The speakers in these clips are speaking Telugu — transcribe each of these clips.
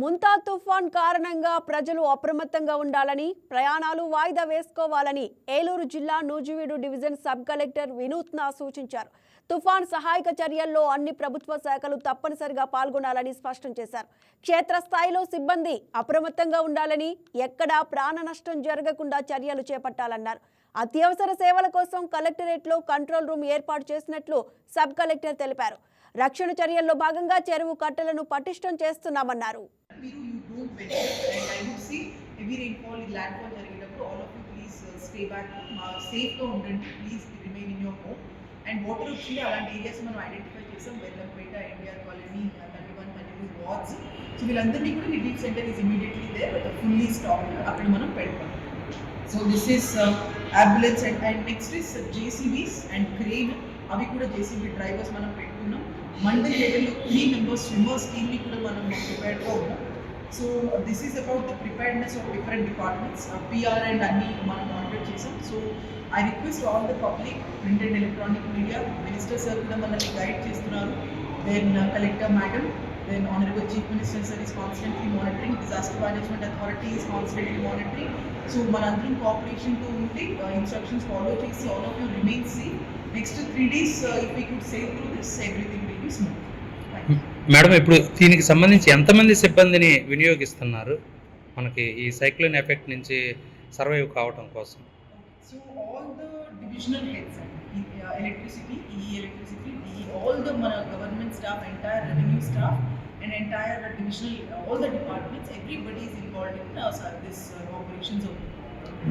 ముంతా తుఫాన్ కారణంగా ప్రజలు అప్రమత్తంగా ఉండాలని ప్రయాణాలు వాయిదా వేసుకోవాలని ఏలూరు జిల్లా నూజివీడు డివిజన్ సబ్ కలెక్టర్ వినూత్న సూచించారు. తుఫాన్ సహాయక చర్యల్లో అన్ని ప్రభుత్వ శాఖలు తప్పనిసరిగా పాల్గొనాలని స్పష్టం చేశారు. క్షేత్రస్థాయిలో సిబ్బంది అప్రమత్తంగా ఉండాలని ఎక్కడా ప్రాణ నష్టం జరగకుండా చర్యలు చేపట్టాలన్నారు. అత్యవసర సేవల కోసం కలెక్టరేట్లో కంట్రోల్ రూమ్ ఏర్పాటు చేసినట్లు సబ్ కలెక్టర్ తెలిపారు. రక్షణ చర్యల్లో భాగంగా చెరువు కట్టలను పటిష్టం చేస్తున్నామన్నారు. మీరు you don't wait and I would see heavy rainfall ఈ ల్యాండ్ ఫాల్ జరిగేటప్పుడు all of you please stay back సేఫ్గా ఉండండి please remain in your home and water వచ్చింది అలాంటి ఏరియాస్ మనం ఐడెంటిఫై చేసాం Bellampet NTR colony thirty one thirty two wards so వీళ్ళందరినీ కూడా relief centre is immediately there fully stock అక్కడ మనం పెడతాం. So this is ambulance and and next is JCBs and crane అవి కూడా జేసీబీ డ్రైవర్స్ మనం పెట్టుకున్నాం. మండల్ లెవెల్లో త్రీ మెంబర్స్ స్విమ్మర్స్ టీమ్ని కూడా మనం ప్రిపేర్డ్గా ఉన్నాం so this is about the preparedness of different departments PR and అన్ని మనం మానిటర్ చేసాం. So I request all the public print and electronic media minister sir కూడా మనల్ని గైడ్ చేస్తున్నారు. Then collector madam then honourable chief minister sir is constantly monitoring disaster management authority is constantly monitoring so మనందరం కోఆపరేషన్తో ఉంటే ఇన్స్ట్రక్షన్స్ ఫాలో చేసి all of you remain see next three days if we could save through this everything will be smooth madam ఇప్పుడు దీనికి సంబంధించి ఎంతమంది సిబ్బందిని వినియోగిస్తున్నారు? మనకి ఈ సైక్లోన్ ఎఫెక్ట్ నుంచి సర్వైవ్ కావటం కోసం. So all the divisional heads electricity ఈ ఎలక్ట్రిసిటీ ఆల్ ద మన government staff entire revenue staff and entire divisional all the departments everybody is involved in this operations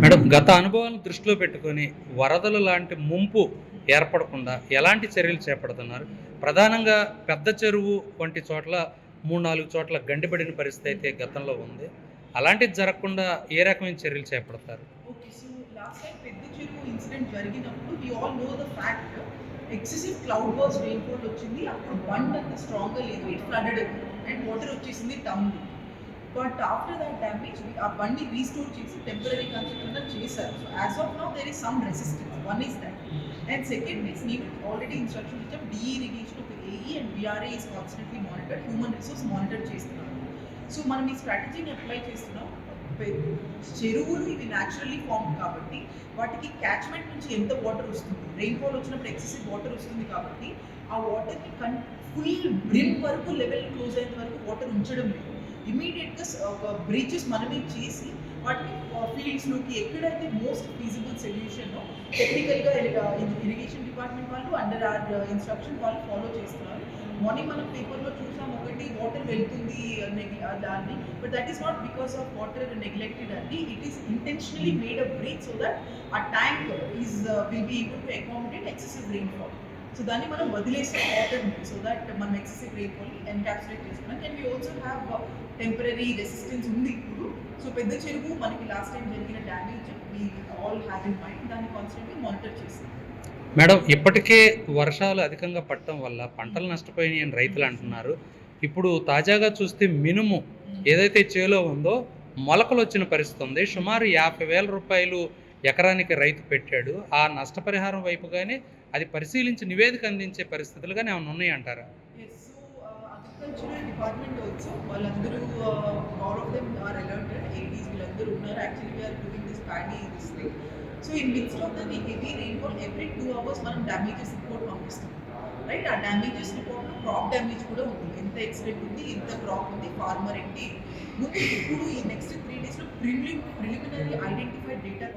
madam గత అనుభవాన్ని దృష్టిలో పెట్టుకొని వరదలు లాంటి ముంపు ఏర్పడకుండా ఎలాంటి చర్యలు చేపడుతున్నారు? ప్రధానంగా పెద్ద చెరువు వంటి చోట్ల మూడు నాలుగు చోట్ల గండిపడిన పరిస్థితి అయితే గతంలో ఉంది. అలాంటిది జరగకుండా ఏ రకమైన చర్యలు చేపడతారు? పెద్ద చెరువు incident excessive cloud burs rainfall వచ్చింది. అప్పుడు బండ్ అంత స్ట్రాంగ్గా లేదు. ఇట్ ఫ్లడెడ్ అండ్ వాటర్ వచ్చేసింది town but after that damage ఆ బండి రీస్టోర్ చేసి టెంపరీ కన్స్ట్రక్షన్ చేశారు. So as of now there is some resistance one is that and second is నీవు ఆల్రెడీ ఇన్స్ట్రక్షన్ ఇచ్చాం డిఈ ఇరిగేషన్ ఒక AE and VRA is constantly monitor human resource monitor చేస్తున్నాం. సో మనం ఈ స్ట్రాటజీని అప్లై చేస్తున్నాం. చెరువులు ఇవి న్యాచురల్లీ ఫామ్ కాబట్టి వాటికి క్యాచ్మెంట్ నుంచి ఎంత వాటర్ వస్తుంది? రెయిన్ఫాల్ వచ్చినప్పుడు ఎక్సెసివ్ వాటర్ వస్తుంది కాబట్టి ఆ వాటర్ని కన్ ఫుల్ బ్రిమ్ వరకు లెవెల్ క్లోజ్ అయ్యేంత వరకు వాటర్ ఉంచడం లేదు. ఇమీడియట్గా బ్రీచెస్ మనమే చేసి వాటిని ఫీల్డ్స్లోకి ఎక్కడైతే మోస్ట్ ఫీజిబుల్ సొల్యూషన్ టెక్నికల్గా ఇరిగేషన్ డిపార్ట్మెంట్ వాళ్ళు అండర్ ఆర్ ఇన్స్ట్రక్షన్ వాళ్ళు ఫాలో చేస్తున్నారు. మార్నింగ్ మనం పేపర్లో చూసాం ఒకటి వాటర్ వెళ్తుంది దాన్ని. But that is not because of water neglected అండి. It is intentionally made a breach so that a tank is will be able to accommodate excessive rainfall so దాన్ని మనం వదిలేసాం వాటర్ సో దట్ మనం ఎక్సెసివ్ రెయిన్ఫాల్ ఎన్కాప్సులేట్ చేసుకున్నాం. And we also have temporary resistance ఉంది ఇప్పుడు. సో పెద్ద చెరువు మనకి లాస్ట్ టైం జరిగిన damage we all have in mind దాన్ని కాన్స్టెంట్లీ మానిటర్ చేస్తాం. మేడం ఇప్పటికే వర్షాలు అధికంగా పడటం వల్ల పంటలు నష్టపోయినాయి అని రైతులు అంటున్నారు. ఇప్పుడు తాజాగా చూస్తే మినుము ఏదైతే చేలో ఉందో మొలకలు వచ్చిన పరిస్థితి ఉంది. సుమారు యాభై వేల రూపాయలు ఎకరానికి రైతు పెట్టాడు ఆ నష్టపరిహారం వైపుగానే అది పరిశీలించి నివేదిక అందించే పరిస్థితులు కానీ ఏమైనా ఉన్నాయంటారా? Yes so agricultural department also వాళ్ళందరూ all of them are alerted ADs వీళ్ళందరూ ఉన్నారు. Actually we are doing this paddy this thing so in mids of the heavy rainfall every two hours మనం డ్యామేజెస్ రిపోర్ట్ పంపిస్తాం. రైట్ ఆ డ్యామేజెస్ రిపోర్ట్లో క్రాప్ డ్యామేజ్ కూడా ఉంది ఎంత ఎక్స్టెంట్ ఉంది ఎంత క్రాప్ ఉంది ఫార్మర్ ఏంటి? ముందు ఇప్పుడు ఈ నెక్స్ట్ త్రీ డేస్లో ప్రిలిమ్ ప్రిలిమినరీ ఐడెంటిఫైడ్ డేటా